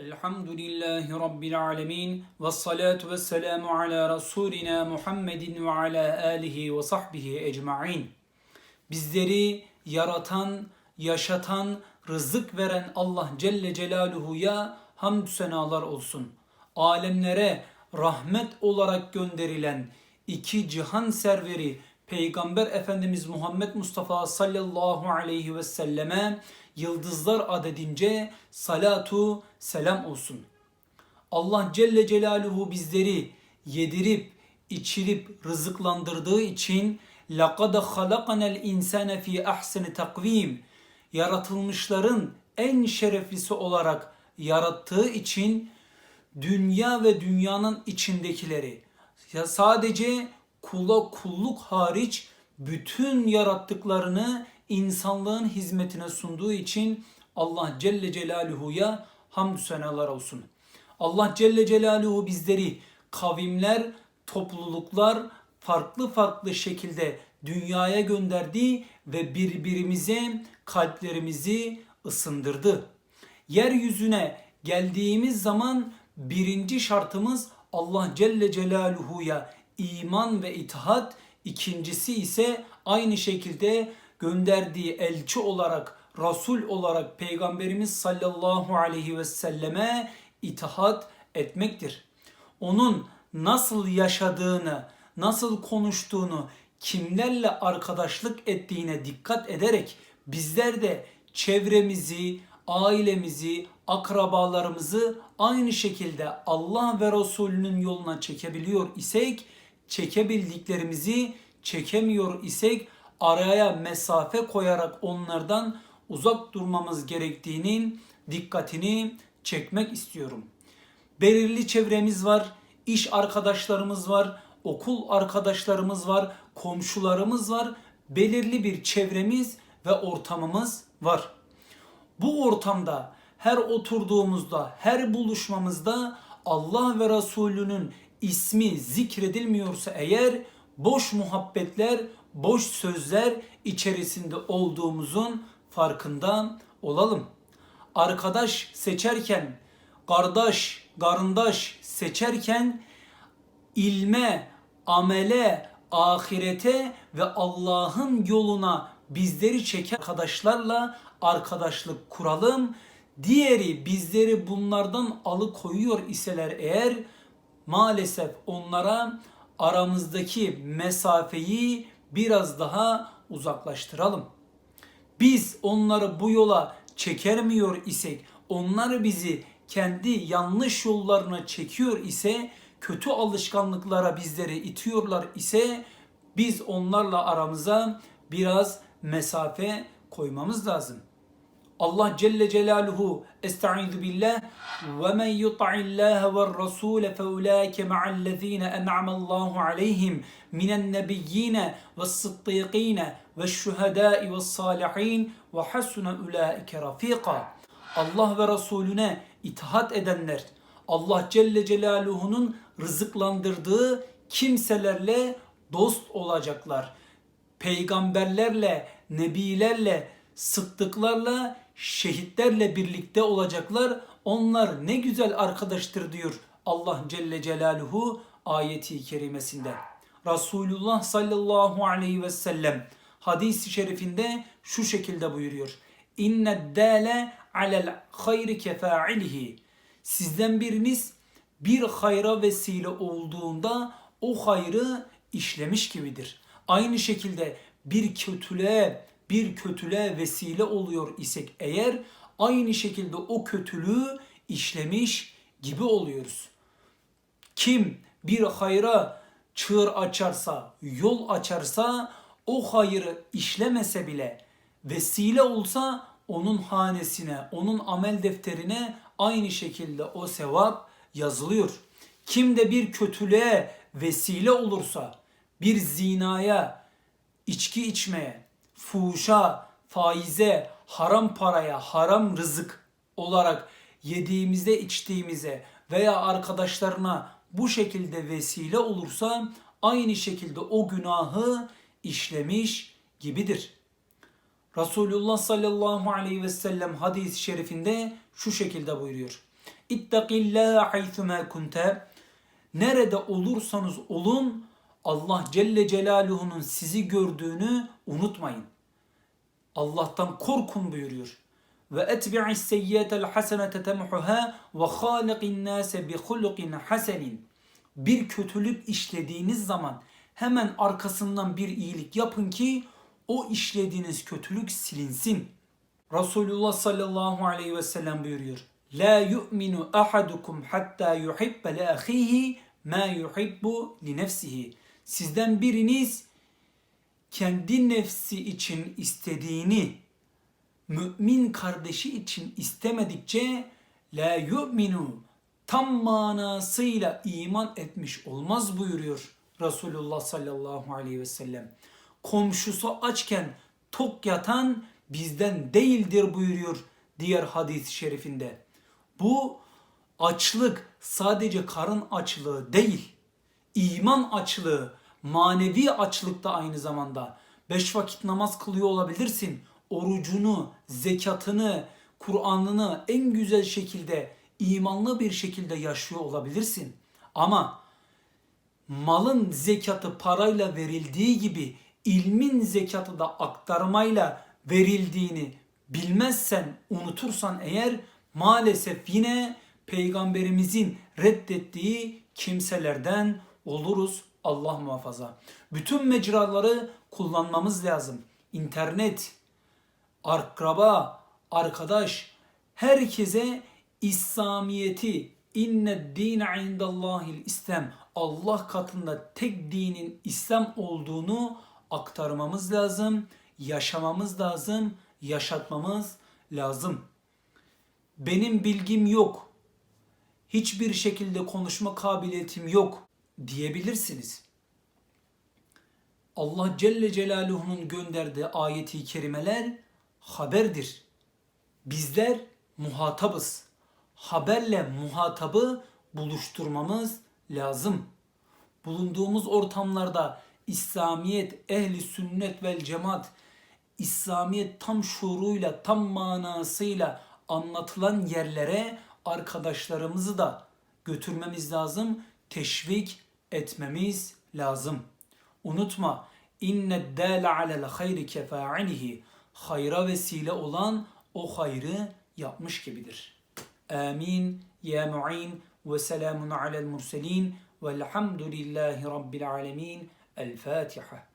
Elhamdülillahi Rabbil alemin ve salatu ve selamu ala Resulina Muhammedin ve ala alihi ve sahbihi ecma'in. Bizleri yaratan, yaşatan, rızık veren Allah Celle Celaluhu'ya hamdü senalar olsun. Alemlere rahmet olarak gönderilen iki cihan serveri Peygamber Efendimiz Muhammed Mustafa sallallahu aleyhi ve selleme yıldızlar adedince salatu selam olsun. Allah Celle Celaluhu bizleri yedirip içirip rızıklandırdığı için لَقَدْ خَلَقَنَا الْاِنْسَانَ ف۪ي اَحْسَنِ takvim yaratılmışların en şereflisi olarak yarattığı için dünya ve dünyanın içindekileri ya sadece kula kulluk hariç bütün yarattıklarını insanlığın hizmetine sunduğu için Allah Celle Celaluhu'ya hamdü senalar olsun. Allah Celle Celaluhu bizleri kavimler, topluluklar farklı farklı şekilde dünyaya gönderdi ve birbirimize kalplerimizi ısındırdı. Yeryüzüne geldiğimiz zaman birinci şartımız Allah Celle Celaluhu'ya iman ve itaat, ikincisi ise aynı şekilde gönderdiği elçi olarak, Resul olarak Peygamberimiz sallallahu aleyhi ve selleme itaat etmektir. Onun nasıl yaşadığını, nasıl konuştuğunu, kimlerle arkadaşlık ettiğine dikkat ederek bizler de çevremizi, ailemizi, akrabalarımızı aynı şekilde Allah ve Resulünün yoluna çekebiliyor isek, çekebildiklerimizi çekemiyor isek araya mesafe koyarak onlardan uzak durmamız gerektiğinin dikkatini çekmek istiyorum. Belirli çevremiz var, iş arkadaşlarımız var, okul arkadaşlarımız var, komşularımız var. Belirli bir çevremiz ve ortamımız var. Bu ortamda her oturduğumuzda, her buluşmamızda Allah ve Resulünün ismi zikredilmiyorsa eğer boş muhabbetler, boş sözler içerisinde olduğumuzun farkında olalım. Arkadaş seçerken, kardeş, garındaş seçerken ilme, amele, ahirete ve Allah'ın yoluna bizleri çeken arkadaşlarla arkadaşlık kuralım. Diğeri bizleri bunlardan alıkoyuyor iseler eğer maalesef onlara aramızdaki mesafeyi biraz daha uzaklaştıralım. Biz onları bu yola çekermiyor isek, onları bizi kendi yanlış yollarına çekiyor ise, kötü alışkanlıklara bizleri itiyorlar ise biz onlarla aramıza biraz mesafe koymamız lazım. Allah Celle Celaluhu Estaizu billah ve men yuta'illâhe ve rasûle fe ulâke ma'allezîne en'amallahu aleyhim minen nebiyyine ve sıddîkîne ve şühedâi ve sâlihîn ve hasune ulâike rafîqa. Allah ve Resulüne itaat edenler Allah Celle Celaluhu'nun rızıklandırdığı kimselerle dost olacaklar. Peygamberlerle, nebilerle, sıddıklarla, şehitlerle birlikte olacaklar. Onlar ne güzel arkadaştır diyor Allah Celle Celaluhu ayeti kerimesinde. Resulullah sallallahu aleyhi ve sellem hadis-i şerifinde şu şekilde buyuruyor. İnne dâle alel hayri kefa'ilihi. Sizden biriniz bir hayra vesile olduğunda o hayrı işlemiş gibidir. Aynı şekilde bir kötülüğe bir kötülüğe vesile oluyor isek eğer aynı şekilde o kötülüğü işlemiş gibi oluyoruz. Kim bir hayra çığır açarsa, yol açarsa o hayrı işlemese bile vesile olsa onun hanesine, onun amel defterine aynı şekilde o sevap yazılıyor. Kim de bir kötülüğe vesile olursa, bir zinaya, içki içmeye, fuhuşa, faize, haram paraya, haram rızık olarak yediğimizde içtiğimize veya arkadaşlarına bu şekilde vesile olursa aynı şekilde o günahı işlemiş gibidir. Resulullah sallallahu aleyhi ve sellem hadis-i şerifinde şu şekilde buyuruyor. İttakillâhe haythumâ kunte. Nerede olursanız olun Allah Celle Celaluhu'nun sizi gördüğünü unutmayın. Allah'tan korkun buyuruyor. Ve etbi'is seyyiyetel hasenete temhuha ve haliqin nase bi hulukin hasenin. Bir kötülük işlediğiniz zaman hemen arkasından bir iyilik yapın ki o işlediğiniz kötülük silinsin. Resulullah sallallahu aleyhi ve sellem buyuruyor. La yu'minu ahadukum hatta yuhibbe li ahihi ma yuhibbu li nefsihi. Sizden biriniz kendi nefsi için istediğini mümin kardeşi için istemedikçe la yu'minu tam manasıyla iman etmiş olmaz buyuruyor Resulullah sallallahu aleyhi ve sellem. Komşusu açken tok yatan bizden değildir buyuruyor diğer hadis-i şerifinde. Bu açlık sadece karın açlığı değil, iman açlığı, manevi açlık da aynı zamanda. Beş vakit namaz kılıyor olabilirsin. Orucunu, zekatını, Kur'an'ını en güzel şekilde, imanlı bir şekilde yaşıyor olabilirsin. Ama malın zekatı parayla verildiği gibi ilmin zekatı da aktarmayla verildiğini bilmezsen, unutursan eğer maalesef yine peygamberimizin reddettiği kimselerden oluruz Allah muhafaza. Bütün mecraları kullanmamız lazım. İnternet, akraba, arkadaş herkese İslamiyeti inne dine indallahil İslam Allah katında tek dinin İslam olduğunu aktarmamız lazım, yaşamamız lazım, yaşatmamız lazım. Benim bilgim yok. Hiçbir şekilde konuşma kabiliyetim yok diyebilirsiniz. Allah Celle Celaluhu'nun gönderdiği ayeti kerimeler haberdir. Bizler muhatabız. Haberle muhatabı buluşturmamız lazım. Bulunduğumuz ortamlarda İslamiyet, ehli sünnet vel cemaat, İslamiyet tam şuuruyla, tam manasıyla anlatılan yerlere arkadaşlarımızı da götürmemiz lazım, teşvik etmemiz lazım. Unutma, inne dâle alel hayri kefa'ilihi. Hayra vesile olan o hayrı yapmış gibidir. Amin. Ya mu'in ve selamun alel murselin velhamdülillahi rabbil alemin. El Fatiha.